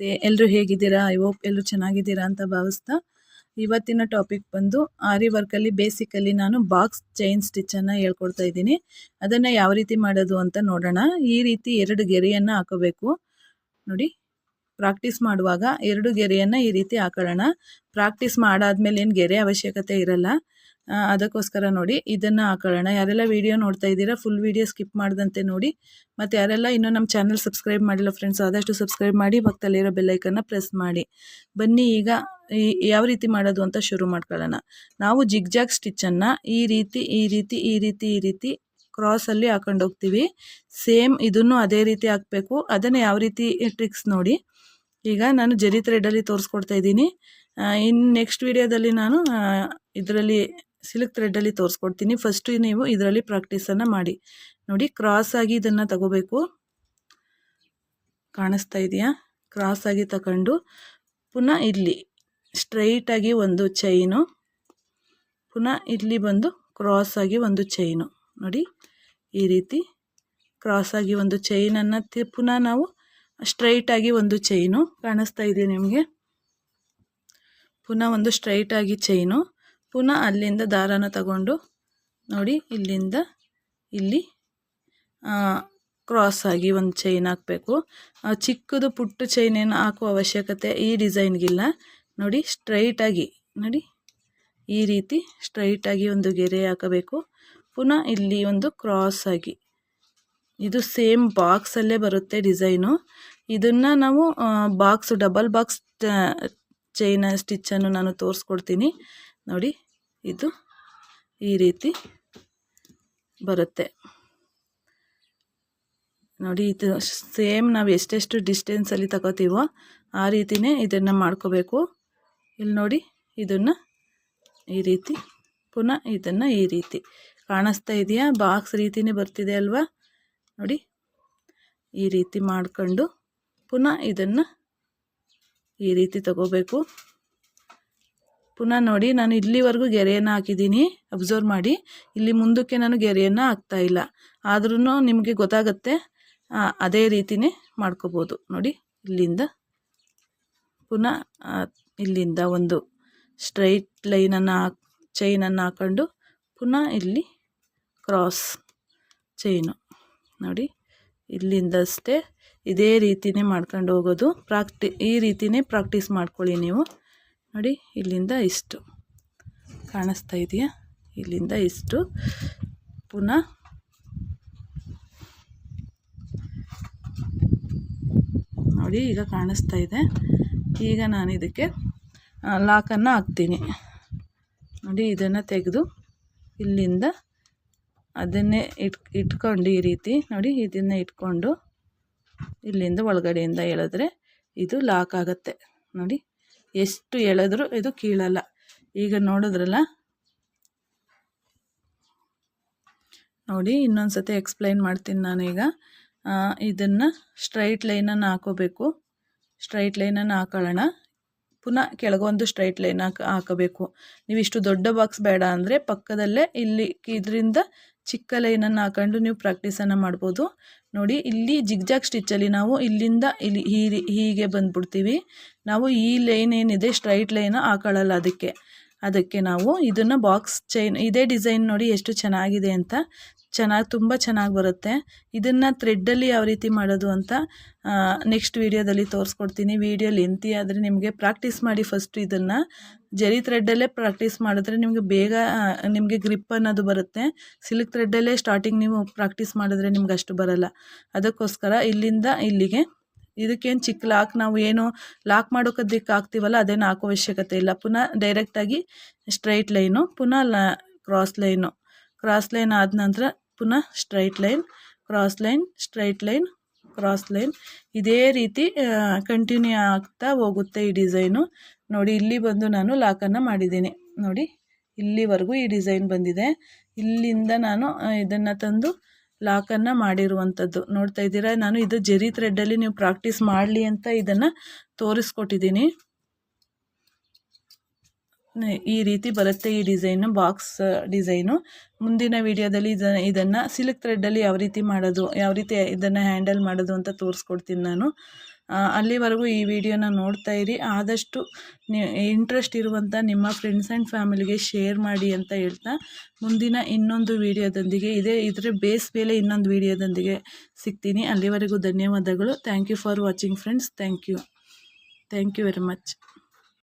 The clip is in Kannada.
ನಮಸ್ತೆ ಎಲ್ಲರೂ ಹೇಗಿದ್ದೀರಾ? ಐ ಹೋಪ್ ಎಲ್ಲರೂ ಚೆನ್ನಾಗಿದ್ದೀರಾ ಅಂತ ಭಾವಿಸ್ತಾ ಇವತ್ತಿನ ಟಾಪಿಕ್ ಬಂದು ಆರಿ ವರ್ಕಲ್ಲಿ ಬೇಸಿಕಲ್ಲಿ ನಾನು ಬಾಕ್ಸ್ ಚೈನ್ ಸ್ಟಿಚ್ಚನ್ನು ಹೇಳ್ಕೊಡ್ತಾ ಇದ್ದೀನಿ. ಅದನ್ನು ಯಾವ ರೀತಿ ಮಾಡೋದು ಅಂತ ನೋಡೋಣ. ಈ ರೀತಿ ಎರಡು ಗೆರೆಯನ್ನು ಹಾಕೋಬೇಕು. ನೋಡಿ. ಪ್ರಾಕ್ಟೀಸ್ ಮಾಡುವಾಗ ಎರಡು ಗೆರೆಯನ್ನು ಈ ರೀತಿ ಹಾಕೊಳ್ಳೋಣ. ಪ್ರಾಕ್ಟೀಸ್ ಮಾಡಾದ್ಮೇಲೆ ಏನು ಗೆರೆ ಅವಶ್ಯಕತೆ ಇರಲ್ಲ. ಅದಕ್ಕೋಸ್ಕರ ನೋಡಿ, ಇದನ್ನು ಹಾಕೊಳ್ಳೋಣ. ಯಾರೆಲ್ಲ ವೀಡಿಯೋ ನೋಡ್ತಾ ಇದ್ದೀರಾ ಫುಲ್ ವೀಡಿಯೋ ಸ್ಕಿಪ್ ಮಾಡ್ದಂತೆ ನೋಡಿ. ಮತ್ತು ಯಾರೆಲ್ಲ ಇನ್ನೂ ನಮ್ಮ ಚಾನಲ್ ಸಬ್ಸ್ಕ್ರೈಬ್ ಮಾಡಿಲ್ಲ ಫ್ರೆಂಡ್ಸ್ ಆದಷ್ಟು ಸಬ್ಸ್ಕ್ರೈಬ್ ಮಾಡಿ, ಪಕ್ಕದಲ್ಲಿರೋ ಬೆಲ್ಲೈಕನ್ನು ಪ್ರೆಸ್ ಮಾಡಿ. ಬನ್ನಿ, ಈಗ ಯಾವ ರೀತಿ ಮಾಡೋದು ಅಂತ ಶುರು ಮಾಡ್ಕೊಳ್ಳೋಣ. ನಾವು ಜಿಗ್ಜಾಗ್ ಸ್ಟಿಚ್ಚನ್ನು ಈ ರೀತಿ ಈ ರೀತಿ ಈ ರೀತಿ ಈ ರೀತಿ ಕ್ರಾಸಲ್ಲಿ ಹಾಕೊಂಡು ಹೋಗ್ತೀವಿ. ಸೇಮ್ ಇದನ್ನು ಅದೇ ರೀತಿ ಹಾಕಬೇಕು. ಅದನ್ನು ಯಾವ ರೀತಿ ಟ್ರಿಕ್ಸ್ ನೋಡಿ. ಈಗ ನಾನು ಜರಿ ಥ್ರೆಡಲ್ಲಿ ತೋರಿಸ್ಕೊಡ್ತಾ ಇದ್ದೀನಿ. ಇನ್ನು ನೆಕ್ಸ್ಟ್ ವಿಡಿಯೋದಲ್ಲಿ ನಾನು ಇದರಲ್ಲಿ ಸಿಲ್ಕ್ ಥ್ರೆಡಲ್ಲಿ ತೋರಿಸ್ಕೊಡ್ತೀನಿ. ಫಸ್ಟು ನೀವು ಇದರಲ್ಲಿ ಪ್ರಾಕ್ಟೀಸನ್ನು ಮಾಡಿ. ನೋಡಿ ಕ್ರಾಸ್ ಆಗಿ ಇದನ್ನು ತಗೋಬೇಕು. ಕಾಣಿಸ್ತಾ ಇದೆಯಾ? ಕ್ರಾಸ್ ಆಗಿ ತಗೊಂಡು, ಪುನಃ ಇಲ್ಲಿ ಸ್ಟ್ರೈಟಾಗಿ ಒಂದು ಚೈನು ಪುನಃ ಇಲ್ಲಿ ಬಂದು ಕ್ರಾಸ್ ಆಗಿ ಒಂದು ಚೈನು ನೋಡಿ, ಈ ರೀತಿ ಕ್ರಾಸ್ ಆಗಿ ಒಂದು ಚೈನನ್ನು ಪುನಃ ನಾವು ಸ್ಟ್ರೈಟಾಗಿ ಒಂದು ಚೈನು ಕಾಣಿಸ್ತಾ ಇದೆ ನಿಮಗೆ. ಪುನಃ ಒಂದು ಸ್ಟ್ರೈಟಾಗಿ ಚೈನು ಪುನಃ ಅಲ್ಲಿಂದ ದಾರಾನ ತಗೊಂಡು ನೋಡಿ ಇಲ್ಲಿಂದ ಇಲ್ಲಿ ಕ್ರಾಸ್ ಆಗಿ ಒಂದು ಚೈನ್ ಹಾಕಬೇಕು. ಚಿಕ್ಕದು ಪುಟ್ಟ ಚೈನ್ ಏನು ಹಾಕುವ ಅವಶ್ಯಕತೆ ಈ ಡಿಸೈನ್ಗಿಲ್ಲ ನೋಡಿ ಸ್ಟ್ರೈಟಾಗಿ ನೋಡಿ ಈ ರೀತಿ ಸ್ಟ್ರೈಟಾಗಿ ಒಂದು ಗೆರೆ ಹಾಕಬೇಕು. ಪುನಃ ಇಲ್ಲಿ ಒಂದು ಕ್ರಾಸ್ ಆಗಿ. ಇದು ಸೇಮ್ ಬಾಕ್ಸಲ್ಲೇ ಬರುತ್ತೆ ಡಿಸೈನು ಇದನ್ನು ನಾವು ಬಾಕ್ಸ್ ಡಬಲ್ ಬಾಕ್ಸ್ ಚೈನ ಸ್ಟಿಚ್ಚನ್ನು ನಾನು ತೋರಿಸ್ಕೊಡ್ತೀನಿ. ನೋಡಿ, ಇದು ಈ ರೀತಿ ಬರುತ್ತೆ. ನೋಡಿ, ಇದು ಸೇಮ್ ನಾವು ಎಷ್ಟೆಷ್ಟು ಡಿಸ್ಟೆನ್ಸಲ್ಲಿ ತಗೋತೀವೋ ಆ ರೀತಿನೇ ಇದನ್ನು ಮಾಡ್ಕೋಬೇಕು. ಇಲ್ಲಿ ನೋಡಿ, ಇದನ್ನು ಈ ರೀತಿ, ಪುನಃ ಇದನ್ನು ಈ ರೀತಿ. ಕಾಣಿಸ್ತಾ ಇದೆಯಾ? ಬಾಕ್ಸ್ ರೀತಿನೇ ಬರ್ತಿದೆ ಅಲ್ವಾ? ನೋಡಿ, ಈ ರೀತಿ ಮಾಡ್ಕೊಂಡು ಪುನಃ ಇದನ್ನು ಈ ರೀತಿ ತಗೋಬೇಕು. ಪುನಃ ನೋಡಿ, ನಾನು ಇಲ್ಲಿವರೆಗೂ ಗೆರೆಯನ್ನು ಹಾಕಿದ್ದೀನಿ. ಅಬ್ಸರ್ವ್ ಮಾಡಿ. ಇಲ್ಲಿ ಮುಂದಕ್ಕೆ ನಾನು ಗೆರೆಯನ್ನು ಹಾಕ್ತಾ ಇಲ್ಲ. ಆದ್ರೂ ನಿಮಗೆ ಗೊತ್ತಾಗುತ್ತೆ. ಅದೇ ರೀತಿನೇ ಮಾಡ್ಕೋಬೋದು. ನೋಡಿ, ಇಲ್ಲಿಂದ ಪುನಃ ಇಲ್ಲಿಂದ ಒಂದು ಸ್ಟ್ರೈಟ್ ಲೈನನ್ನು ಹಾಕ್ ಚೈನನ್ನು ಹಾಕೊಂಡು ಪುನಃ ಇಲ್ಲಿ ಕ್ರಾಸ್ ಚೈನು ನೋಡಿ ಇಲ್ಲಿಂದಷ್ಟೇ ಇದೇ ರೀತಿಯೇ ಮಾಡ್ಕೊಂಡು ಹೋಗೋದು. ಪ್ರಾಕ್ಟಿ, ಈ ರೀತಿಯೇ ಪ್ರಾಕ್ಟೀಸ್ ಮಾಡ್ಕೊಳ್ಳಿ ನೀವು. ನೋಡಿ, ಇಲ್ಲಿಂದ ಇಷ್ಟು. ಕಾಣಿಸ್ತಾ ಇದೆಯಾ? ಇಲ್ಲಿಂದ ಇಷ್ಟು. ಪುನಃ ನೋಡಿ, ಈಗ ಕಾಣಿಸ್ತಾ ಇದೆ. ಈಗ ನಾನು ಇದಕ್ಕೆ ಲಾಕನ್ನು ಹಾಕ್ತೀನಿ. ನೋಡಿ, ಇದನ್ನು ತೆಗೆದು ಇಲ್ಲಿಂದ ಅದನ್ನೇ ಇಟ್, ಇಟ್ಕೊಂಡು ಈ ರೀತಿ ನೋಡಿ ಇದನ್ನೇ ಇಟ್ಕೊಂಡು ಇಲ್ಲಿಂದ ಒಳಗಡೆಯಿಂದ ಎಳೆದ್ರೆ ಇದು ಲಾಕ್ ಆಗುತ್ತೆ. ನೋಡಿ ಎಷ್ಟು ಎಳೆದ್ರೂ ಇದು ಕೀಳಲ್ಲ. ಈಗ ನೋಡಿದ್ರಲ್ಲ? ನೋಡಿ ಇನ್ನೊಂದು ಸತಿ ಎಕ್ಸ್ಪ್ಲೈನ್ ಮಾಡ್ತೀನಿ ನಾನೀಗ. ಇದನ್ನು ಸ್ಟ್ರೈಟ್ ಲೈನನ್ನು ಹಾಕೋಬೇಕು. ಸ್ಟ್ರೈಟ್ ಲೈನನ್ನು ಹಾಕೊಳ್ಳೋಣ. ಪುನಃ ಕೆಳಗೊಂದು ಸ್ಟ್ರೈಟ್ ಲೈನ್ ಹಾಕ, ಹಾಕಬೇಕು. ನೀವು ಇಷ್ಟು ದೊಡ್ಡ ಬಾಕ್ಸ್ ಬೇಡ ಅಂದರೆ ಪಕ್ಕದಲ್ಲೇ ಇಲ್ಲಿ ಇದರಿಂದ ಚಿಕ್ಕ ಲೈನನ್ನು ಹಾಕೊಂಡು ನೀವು ಪ್ರಾಕ್ಟೀಸನ್ನು ಮಾಡ್ಬೋದು. ನೋಡಿ, ಇಲ್ಲಿ ಜಿಗ್ಜಾಗ್ ಸ್ಟಿಚ್ಚಲ್ಲಿ ನಾವು ಇಲ್ಲಿಂದ ಇಲ್ಲಿ ಹೀಗೆ ಬಂದ್ಬಿಡ್ತೀವಿ. ನಾವು ಈ ಲೈನ್ ಏನಿದೆ ಸ್ಟ್ರೈಟ್ ಲೈನ್ ಹಾಕೊಳ್ಳಲ್ಲ ಅದಕ್ಕೆ. ಅದಕ್ಕೆ ನಾವು ಇದನ್ನು ಬಾಕ್ಸ್ ಚೈನ್ ಇದೇ ಡಿಸೈನ್ ನೋಡಿ ಎಷ್ಟು ಚೆನ್ನಾಗಿದೆ ಅಂತ ಚೆನ್ನಾಗಿ, ತುಂಬ ಚೆನ್ನಾಗಿ ಬರುತ್ತೆ. ಇದನ್ನು ಥ್ರೆಡ್ಡಲ್ಲಿ ಯಾವ ರೀತಿ ಮಾಡೋದು ಅಂತ ನೆಕ್ಸ್ಟ್ ವೀಡಿಯೋದಲ್ಲಿ ತೋರಿಸ್ಕೊಡ್ತೀನಿ. ವೀಡಿಯೋ ಲೆಂತಿ ಆದರೆ ನಿಮಗೆ ಪ್ರಾಕ್ಟೀಸ್ ಮಾಡಿ ಫಸ್ಟ್ ಇದನ್ನು. ಜರಿ ಥ್ರೆಡ್ಡಲ್ಲೇ ಪ್ರಾಕ್ಟೀಸ್ ಮಾಡಿದ್ರೆ ನಿಮಗೆ ಬೇಗ ನಿಮಗೆ ಗ್ರಿಪ್ ಅನ್ನೋದು ಬರುತ್ತೆ. ಸಿಲ್ಕ್ ಥ್ರೆಡ್ಡಲ್ಲೇ ಸ್ಟಾರ್ಟಿಂಗ್ ನೀವು ಪ್ರಾಕ್ಟೀಸ್ ಮಾಡಿದ್ರೆ ನಿಮ್ಗೆ ಅಷ್ಟು ಬರಲ್ಲ. ಅದಕ್ಕೋಸ್ಕರ ಇಲ್ಲಿಂದ ಇಲ್ಲಿಗೆ. ಇದಕ್ಕೇನು ಚಿಕ್ಕ ಲಾಕ್ ನಾವು ಏನು ಲಾಕ್ ಮಾಡೋಕೋದಕ್ಕೆ ಹಾಕ್ತೀವಲ್ಲ, ಅದೇನು ಹಾಕೋ ಅವಶ್ಯಕತೆ ಇಲ್ಲ. ಪುನಃ ಡೈರೆಕ್ಟಾಗಿ ಸ್ಟ್ರೈಟ್ ಲೈನು ಪುನಃ ಲ ಕ್ರಾಸ್ ಲೈನು ಕ್ರಾಸ್ ಲೈನ್ ಆದ ನಂತರ ಪುನಃ straight line cross line straight line cross line ಇದೇ ರೀತಿ ಕಂಟಿನ್ಯೂ ಆಗ್ತಾ ಹೋಗುತ್ತೆ ಈ ಡಿಸೈನು ನೋಡಿ, ಇಲ್ಲಿ ಬಂದು ನಾನು ಲಾಕನ್ನು ಮಾಡಿದ್ದೀನಿ. ನೋಡಿ, ಇಲ್ಲಿವರೆಗೂ ಈ ಡಿಸೈನ್ ಬಂದಿದೆ. ಇಲ್ಲಿಂದ ನಾನು ಇದನ್ನು ತಂದು ಲಾಕನ್ನು ಮಾಡಿರುವಂಥದ್ದು ನೋಡ್ತಾ ಇದ್ದೀರಾ? ನಾನು ಇದು ಜರಿ ಥ್ರೆಡ್ಡಲ್ಲಿ ನೀವು ಪ್ರಾಕ್ಟೀಸ್ ಮಾಡಲಿ ಅಂತ ಇದನ್ನು ತೋರಿಸ್ಕೊಟ್ಟಿದ್ದೀನಿ. ಈ ರೀತಿ ಬರುತ್ತೆ ಈ ಡಿಸೈನು ಬಾಕ್ಸ್ ಡಿಸೈನು. ಮುಂದಿನ ವಿಡಿಯೋದಲ್ಲಿ ಇದನ್ನು ಇದನ್ನು ಸಿಲ್ಕ್ ಥ್ರೆಡ್ಡಲ್ಲಿ ಯಾವ ರೀತಿ ಮಾಡೋದು, ಯಾವ ರೀತಿ ಇದನ್ನು ಹ್ಯಾಂಡಲ್ ಮಾಡೋದು ಅಂತ ತೋರಿಸ್ಕೊಡ್ತೀನಿ ನಾನು. ಅಲ್ಲಿವರೆಗೂ ಈ ವಿಡಿಯೋನ ನೋಡ್ತಾ ಇರಿ. ಆದಷ್ಟು ಇಂಟ್ರೆಸ್ಟ್ ಇರುವಂಥ ನಿಮ್ಮ ಫ್ರೆಂಡ್ಸ್ ಆ್ಯಂಡ್ ಫ್ಯಾಮಿಲಿಗೆ ಶೇರ್ ಮಾಡಿ ಅಂತ ಹೇಳ್ತಾ, ಮುಂದಿನ ಇನ್ನೊಂದು ವಿಡಿಯೋದೊಂದಿಗೆ, ಇದೇ ಇದರ ಬೇಸ್ ಮೇಲೆ ಇನ್ನೊಂದು ವಿಡಿಯೋದೊಂದಿಗೆ ಸಿಗ್ತೀನಿ. ಅಲ್ಲಿವರೆಗೂ ಧನ್ಯವಾದಗಳು. Thank you for watching friends thank you thank you very much